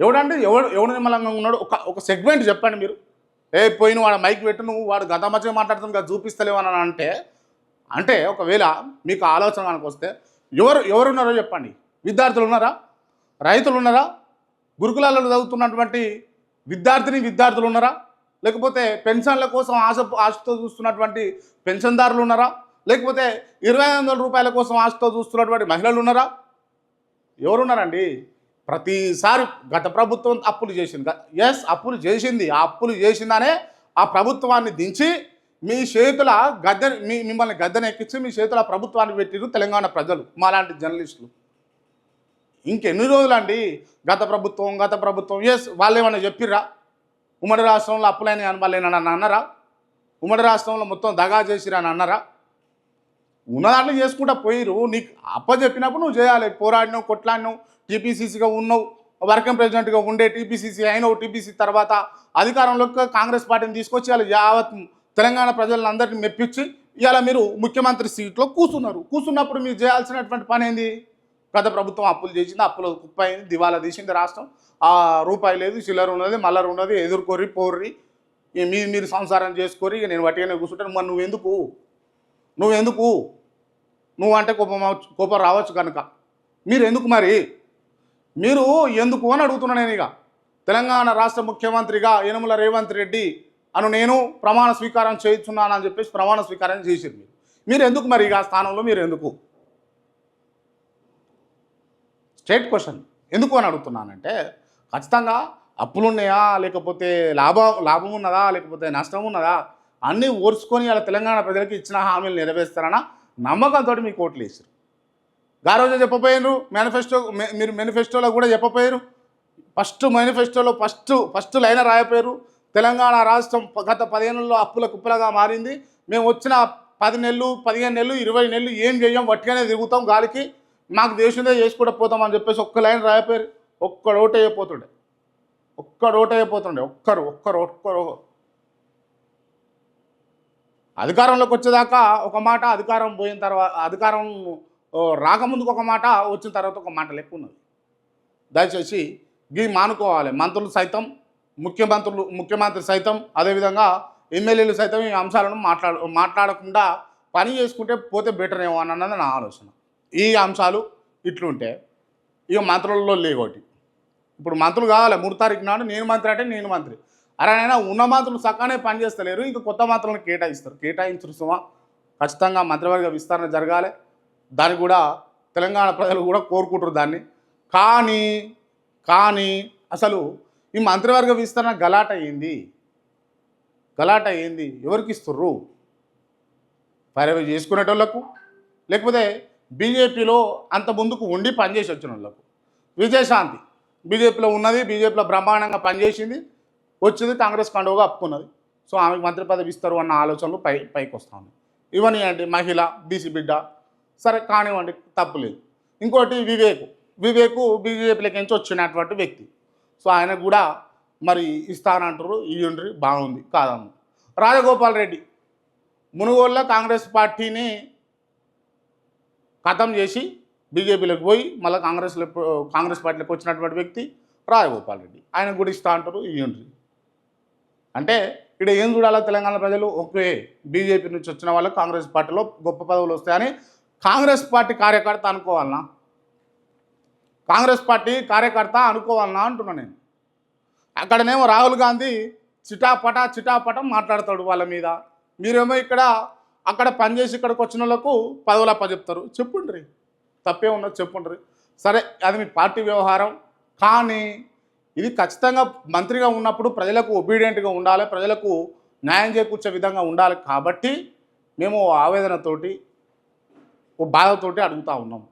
ఎవడంటే ఎవడు ఎవడు నిమ్మలంగా ఉన్నాడు? ఒక ఒక సెగ్మెంట్ చెప్పండి మీరు. ఏ పోయిన వాడు మైక్ పెట్టు నువ్వు వాడు గత మధ్య మాట్లాడుతుంది కదా చూపిస్తలేవు అని అంటే అంటే ఒకవేళ మీకు ఆలోచన మనకు వస్తే ఎవరు ఎవరున్నారో చెప్పండి. విద్యార్థులు ఉన్నారా? రైతులు ఉన్నారా? గురుకులాలలో చదువుతున్నటువంటి విద్యార్థిని విద్యార్థులు ఉన్నారా? లేకపోతే పెన్షన్ల కోసం ఆశ ఆశతో చూస్తున్నటువంటి పెన్షన్దారులు ఉన్నారా? లేకపోతే ఇరవై ఐదు వందల రూపాయల కోసం ఆశతో చూస్తున్నటువంటి మహిళలు ఉన్నారా? ఎవరున్నారండి? ప్రతిసారి గత ప్రభుత్వం అప్పులు చేసింది. ఎస్ అప్పులు చేసింది. ఆ అప్పులు చేసిందనే ఆ ప్రభుత్వాన్ని దించి మీ చేతుల గద్దె మీ మిమ్మల్ని గద్దెనెక్కించి మీ చేతుల ప్రభుత్వాన్ని పెట్టిరు తెలంగాణ ప్రజలు మాలాంటి జర్నలిస్టులు. ఇంకెన్ని రోజులండి? గత ప్రభుత్వం గత ప్రభుత్వం ఎస్ వాళ్ళు ఏమన్నా చెప్పిర్రా? ఉమ్మడి రాష్ట్రంలో అప్పులైన వాళ్ళు ఏమన్నా అన్నారా? ఉమ్మడి రాష్ట్రంలో మొత్తం దగా చేసిరా అని అన్నారా? ఉన్నదాంట్లో చేసుకుంటా పోయిరు నీకు అప్ప చెప్పినప్పుడు నువ్వు చేయాలి. పోరాడినావు కొట్లాడినావు టీపీసీసీగా ఉన్నావు వర్కింగ్ ప్రెసిడెంట్గా ఉండే టీపీసీసీ అయినావు టీపీసీ తర్వాత అధికారంలోకి కాంగ్రెస్ పార్టీని తీసుకొచ్చి వాళ్ళు యావత్ తెలంగాణ ప్రజలందరినీ మెప్పించి ఇవాళ మీరు ముఖ్యమంత్రి సీట్లో కూర్చున్నారు. కూర్చున్నప్పుడు మీరు చేయాల్సినటువంటి పని ఏంది? గత ప్రభుత్వం అప్పులు చేసింది అప్పులు కుప్పైంది దివాలా తీసింది రాష్ట్రం. ఆ రూపాయి లేదు చిల్లర ఉన్నది మల్లర ఉన్నది ఎదుర్కొర్రి పోర్రి. ఇక మీరు మీరు సంసారం చేసుకొని నేను వట్టిగానే కూర్చుంటాను. మరి నువ్వెందుకు? నువ్వెందుకు? నువ్వు అంటే కోపం అవచ్చు- కోపం రావచ్చు కనుక. మీరు ఎందుకు మరి? మీరు ఎందుకు అని అడుగుతున్నా నేను ఇక. తెలంగాణ రాష్ట్ర ముఖ్యమంత్రిగా యనమల రేవంత్ రెడ్డి అను నేను ప్రమాణ స్వీకారం చేయించున్నానని చెప్పేసి ప్రమాణ స్వీకారం చేసింది మీరు. మీరు ఎందుకు మరి ఇక స్థానంలో మీరు ఎందుకు స్ట్రేట్ క్వశ్చన్. ఎందుకు అని అడుగుతున్నానంటే ఖచ్చితంగా అప్పులు ఉన్నాయా లేకపోతే లాభం లాభం ఉన్నదా? లేకపోతే నష్టం ఉన్నదా? అన్నీ ఓర్చుకొని అలా తెలంగాణ ప్రజలకు ఇచ్చిన హామీలు నెరవేరుస్తారన్న నమ్మకంతో మీకు ఓట్లు వేసారు గా రోజే చెప్పపోయారు మేనిఫెస్టో మీరు మేనిఫెస్టోలో కూడా చెప్పపోయారు ఫస్ట్ మేనిఫెస్టోలో ఫస్ట్ ఫస్ట్ లైన్ రాయపోయారు తెలంగాణ రాష్ట్రం గత పదిహేనుల్లో అప్పుల కుప్పలగా మారింది. మేము వచ్చిన పది నెలలు పదిహేను నెలలు ఇరవై నెలలు ఏం చేయం వట్టిగానే తిరుగుతాం గాలికి. మాకు దేశంలో చేసుకుంటూ పోతాం అని చెప్పేసి ఒక్క లైన్ రాయపోయారు ఒక్కడు ఓటైపోతుండే ఒక్కడు ఓటు అయిపోతుండే. ఒక్కరు ఒక్కరు ఒక్కరు అధికారంలోకి వచ్చేదాకా ఒక మాట అధికారం పోయిన తర్వాత అధికారం రాకముందుకు ఒక మాట వచ్చిన తర్వాత ఒక మాట లెక్క ఉన్నది దయచేసి గీ మానుకోవాలి. మంత్రులు సైతం ముఖ్యమంత్రులు ముఖ్యమంత్రి సైతం అదేవిధంగా ఎమ్మెల్యేలు సైతం ఈ అంశాలను మాట్లాడ మాట్లాడకుండా పని చేసుకుంటే పోతే బెటర్ ఏమో అని అన్నది నా ఆలోచన. ఈ అంశాలు ఇట్లుంటే ఇక మంత్రులలో లేవోటి ఇప్పుడు మంత్రులు కావాలి. మూడు తారీఖు నాడు నేను మంత్రి అంటే నేను మంత్రి. అరే అయినా ఉన్న మాత్రం సక్కనే పనిచేస్తలేరు ఇంకా కొత్త మాత్రలను కేటాయిస్తారు. కేటాయించరు సుమా. ఖచ్చితంగా మంత్రివర్గ విస్తరణ జరగాలి. దాన్ని కూడా తెలంగాణ ప్రజలు కూడా కోరుకుంటారు దాన్ని. కానీ కానీ అసలు ఈ మంత్రివర్గ విస్తరణ గలాట అయ్యింది గలాట అయ్యింది ఎవరికి ఇస్తుర్రు? పర్యవ చేసుకునేటోళ్ళకు లేకపోతే బీజేపీలో అంత ముందుకు ఉండి పనిచేసి వచ్చిన వాళ్ళకు విజయశాంతి. బీజేపీలో ఉన్నది బీజేపీలో బ్రహ్మాండంగా పనిచేసింది. వచ్చింది కాంగ్రెస్ కండువగా అప్పుకున్నది. సో ఆమెకు మంత్రి పదవి ఇస్తారు అన్న ఆలోచనలు పై పైకి వస్తాను ఉన్నాయి ఇవన్నీ మహిళ బీసీ బిడ్డ. సరే కానివ్వండి తప్పులేదు ఇంకోటి వివేక్. వివేకు బీజేపీలోకి నుంచి వచ్చినటువంటి వ్యక్తి. సో ఆయన కూడా మరి ఇస్తానంటారు ఇయ్యుండ్రి బాగుంది కాదమ్మ రాజగోపాల్ రెడ్డి. మునుగోళ్ళ కాంగ్రెస్ పార్టీని ఖతం చేసి బీజేపీలోకి పోయి మళ్ళీ కాంగ్రెస్లో కాంగ్రెస్ పార్టీలోకి వచ్చినటువంటి వ్యక్తి రాజగోపాల్ రెడ్డి. ఆయన కూడా ఇస్తా అంటారు ఇయ్యుండ్రి అంటే ఇక్కడ ఏం చూడాలా తెలంగాణ ప్రజలు? ఓకే బీజేపీ నుంచి వచ్చిన వాళ్ళు కాంగ్రెస్ పార్టీలో గొప్ప పదవులు వస్తాయని కాంగ్రెస్ పార్టీ కార్యకర్త అనుకోవాలనా? కాంగ్రెస్ పార్టీ కార్యకర్త అనుకోవాలనా అంటున్నా నేను. అక్కడనేమో రాహుల్ గాంధీ చిటాపట చిటాపట మాట్లాడతాడు వాళ్ళ మీద. మీరేమో ఇక్కడ అక్కడ పనిచేసి ఇక్కడికి వచ్చిన వాళ్ళకు పదవులు అప్పచెప్తారు. చెప్పుండ్రి. తప్పే ఉన్నది చెప్పుండ్రి. సరే అది మీ పార్టీ వ్యవహారం. కానీ ఇది ఖచ్చితంగా మంత్రిగా ఉన్నప్పుడు ప్రజలకు ఒబీడియంట్గా ఉండాలి ప్రజలకు న్యాయం చేకూర్చే విధంగా ఉండాలి కాబట్టి మేము ఆవేదనతోటి ఓ బాధతోటి అడుగుతా ఉన్నాం.